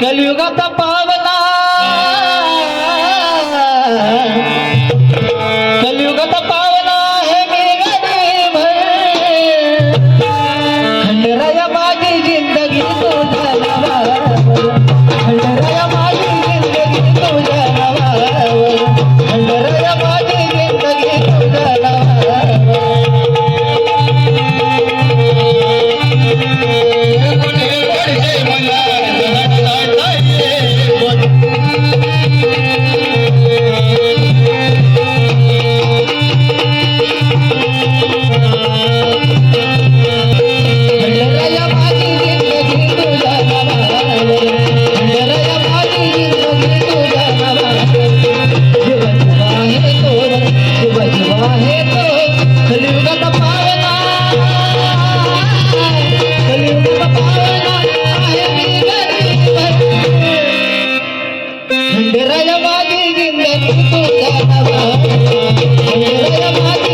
ಕಲಿಯುಗ ಪಾವನ ಕಲಿಯುಗ ತಪ ನಿರಯವಾಗಿಯಿಂದ ನಿರಯವಾಗಿ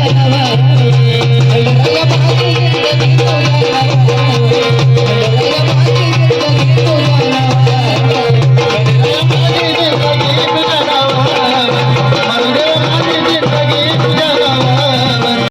Thank you.